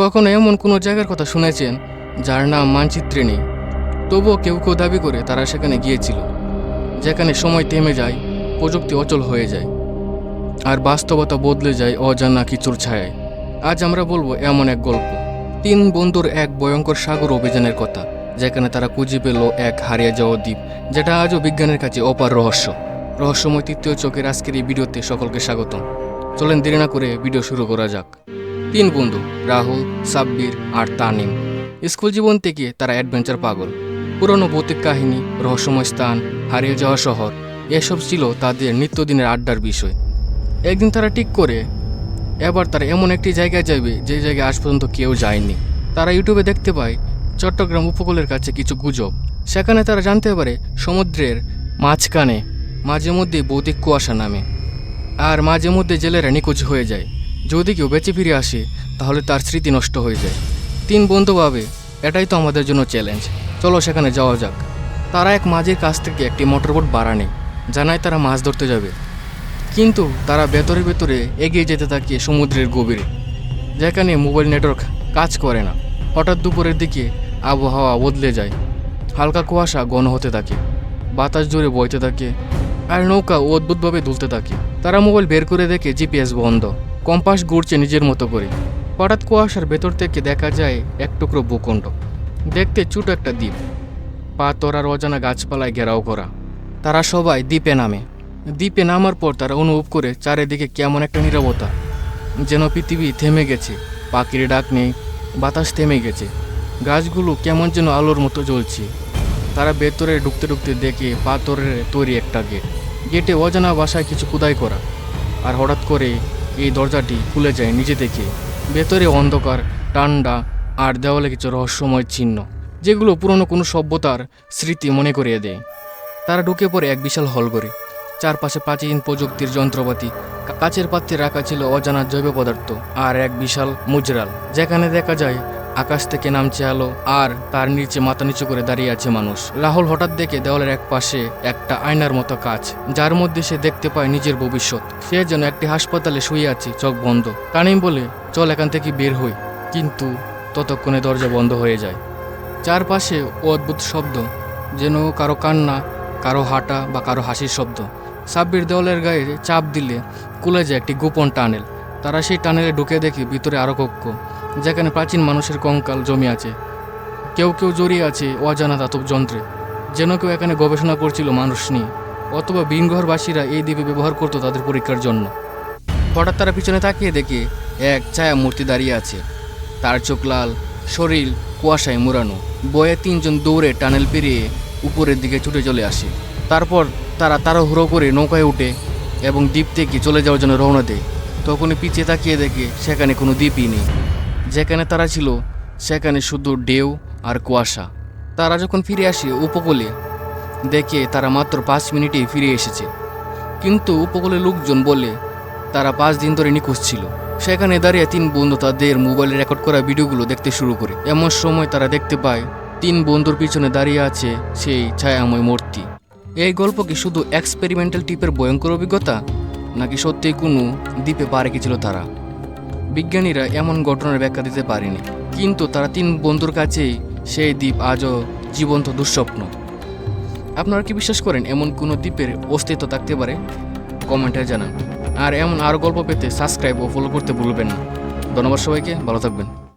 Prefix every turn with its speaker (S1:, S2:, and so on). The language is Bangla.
S1: কখনো এমন কোনো জায়গার কথা শুনেছেন যার নাম মানচিত্রে নেই তবুও কেউ কেউ দাবি করে তারা সেখানে গিয়েছিল, যেখানে সময় থেমে যায়, প্রযুক্তি অচল হয়ে যায়, আর বাস্তবতা বদলে যায় অজানা কিছুর ছায়ায়। আজ আমরা বলব এমন এক গল্প। তিন বন্ধুর এক ভয়ঙ্কর সাগর অভিযানের কথা, যেখানে তারা খুঁজে পেল এক হারিয়ে যাওয়া দ্বীপ, যেটা আজও বিজ্ঞানের কাছে অপার রহস্য। রহস্যময় তৃতীয় চোখের আজকের এই ভিডিওতে সকলকে স্বাগতম। চলেন দেরি না করে ভিডিও শুরু করা যাক। তিন বন্ধু, রাহুল, সাব্বির আর তানিম। স্কুল জীবন থেকে তারা অ্যাডভেঞ্চার পাগল। পুরনো ভৌতিক কাহিনী, রহস্যময় স্থান, হারিয়ে যাওয়া শহর, এসব ছিল তাদের নিত্যদিনের আড্ডার বিষয়। একদিন তারা ঠিক করে, এবার তারা এমন একটি জায়গায় যাবে যে জায়গায় আজ পর্যন্ত কেউ যায়নি। তারা ইউটিউবে দেখতে পায়, চট্টগ্রাম উপকূলের কাছে কিছু গুজব। সেখানে তারা জানতে পারে সমুদ্রের মাঝখানে মাঝে মধ্যে ভৌতিক কুয়াশা নামে। আর মাঝে মধ্যে জেলেরা নিখোঁজ হয়ে যায়। যদি কেউ বেঁচে ফিরে আসে, তাহলে তার স্মৃতি নষ্ট হয়ে যায়। তিন বন্ধু ভাবে, এটাই তো আমাদের জন্য চ্যালেঞ্জ চলো সেখানে যাওয়া যাক। তারা এক মাঝের কাছ থেকে একটি মোটরবোট বাড়ানে জানায় তারা মাছ ধরতে যাবে। কিন্তু তারা ভেতরে ভেতরে এগিয়ে যেতে থাকে সমুদ্রের গভীরে, যেখানে মোবাইল নেটওয়ার্ক কাজ করে না। হঠাৎ দুপুরের দিকে আবহাওয়া বদলে যায়। হালকা কুয়াশা ঘন হতে থাকে, বাতাস জোরে বইতে থাকে, আর নৌকা অদ্ভুতভাবে দুলতে থাকে। তারা মোবাইল বের করে দেখে জিপিএস বন্ধ। কম্পাস ঘুরছে নিজের মতো করে। হঠাৎ কুয়াশার ভেতর থেকে দেখা যায় এক টুকরো ভূখণ্ড। দেখতে ছোট একটা দ্বীপ। পাথর আর অজানা গাছপালায় ঘেরাও করা। তারা সবাই দ্বীপে নামে। দ্বীপে নামার পর তারা অনুভব করে চারিদিকে কেমন একটা নীরবতা। যেন পৃথিবী থেমে গেছে। পাখির ডাক নেই, বাতাস থেমে গেছে। গাছগুলো কেমন যেন আলোর মতো জ্বলছে। তারা ভেতরে ঢুকতে ঢুকতে দেখে পাথরের তৈরি একটা গেট। গেটে অজানা বাসায় কিছু কুদাই করা। আর হঠাৎ করে এই দরজাটি খুলে যায় নিজে থেকে। ভেতরে অন্ধকার টান্ডা আর দেওয়ালে কিছু রহস্যময় চিহ্ন, যেগুলো পুরনো কোনো সভ্যতার স্মৃতি মনে করিয়ে দেয়। তারা ঢুকে পড়ে এক বিশাল হল করে চারপাশে প্রাচীন প্রযুক্তির যন্ত্রপাতি কাচের পাত্রে রাখা ছিল অজানা জৈব পদার্থ আর এক বিশাল মুজরাল, যেখানে দেখা যায় আকাশ থেকে নামছে আলো, আর তার নিচে মাথা নিচু করে দাঁড়িয়ে আছে মানুষ। রাহুল হঠাৎ দেখে দেওয়ালের এক পাশে একটা আয়নার মতো কাজ, যার মধ্যে সে দেখতে পায় নিজের ভবিষ্যৎ। সে যেন একটি হাসপাতালে শুয়ে আছে, চোখ বন্ধ। তানিম বলে, চল এখান থেকে বের হই। কিন্তু ততক্ষণে দরজা বন্ধ হয়ে যায়। চারপাশে অদ্ভুত শব্দ, যেন কারও কান্না, কারও হাঁটা বা কারও হাসির শব্দ। সাব্বির দেওয়ালের গায়ে চাপ দিলে খুলে যায় একটি গোপন টানেল। তারা সেই টানেলে ঢুকে দেখে ভিতরে আরও কক্ষ। যেখানে প্রাচীন মানুষের কঙ্কাল জমি আছে। কেউ কেউ জড়িয়ে আছে অজানা দাতব যন্ত্রে। যেন কেউ এখানে গবেষণা করছিল মানুষ নিয়ে। অথবা বিনঘরবাসীরা এই দ্বীপে ব্যবহার করতো তাদের পরীক্ষার জন্য। হঠাৎ তারা পিছনে তাকিয়ে দেখে এক ছায়া মূর্তি দাঁড়িয়ে আছে। তার চোখ লাল, শরীর কুয়াশায় মুড়ানো। বয়ে তিনজন দৌড়ে টানেল পেরিয়ে উপরের দিকে ছুটে চলে আসে। তারপর তারা তাড়াহুড়ো করে নৌকায় উঠে এবং দ্বীপ থেকে চলে যাওয়ার জন্য রওনা দেয়। তখনই পিছিয়ে তাকিয়ে দেখে সেখানে কোনো দ্বীপই নেই। যেখানে তারা ছিল, সেখানে শুধু ঢেউ আর কুয়াশা। তারা যখন ফিরে আসে উপকূলে, দেখে তারা মাত্র পাঁচ মিনিটেই ফিরে এসেছে। কিন্তু উপকূলের লোকজন বলে, তারা পাঁচ দিন ধরে নিখোঁজ ছিল। সেখানে দাঁড়িয়ে তিন বন্ধু তাদের মোবাইলে রেকর্ড করা ভিডিওগুলো দেখতে শুরু করে। এমন সময় তারা দেখতে পায়, তিন বন্ধুর পিছনে দাঁড়িয়ে আছে সেই ছায়াময় মূর্তি। এই গল্প কি শুধু এক্সপেরিমেন্টাল টিপের ভয়ঙ্কর অভিজ্ঞতা? নাকি সত্যিই কোনো দ্বীপে পা রেখেছিল তারা? বিজ্ঞানীরা এমন ঘটনার ব্যাখ্যা দিতে পারেনি, কিন্তু তারা তিন বন্ধুর কাছেই সেই দ্বীপ আজও জীবন্ত দুঃস্বপ্ন। আপনারা কি বিশ্বাস করেন এমন কোনো দ্বীপের অস্তিত্ব থাকতে পারে? কমেন্টে জানান। আর এমন আরও গল্প পেতে সাবস্ক্রাইব ও ফলো করতে ভুলবেন না। ধন্যবাদ সবাইকে, ভালো থাকবেন।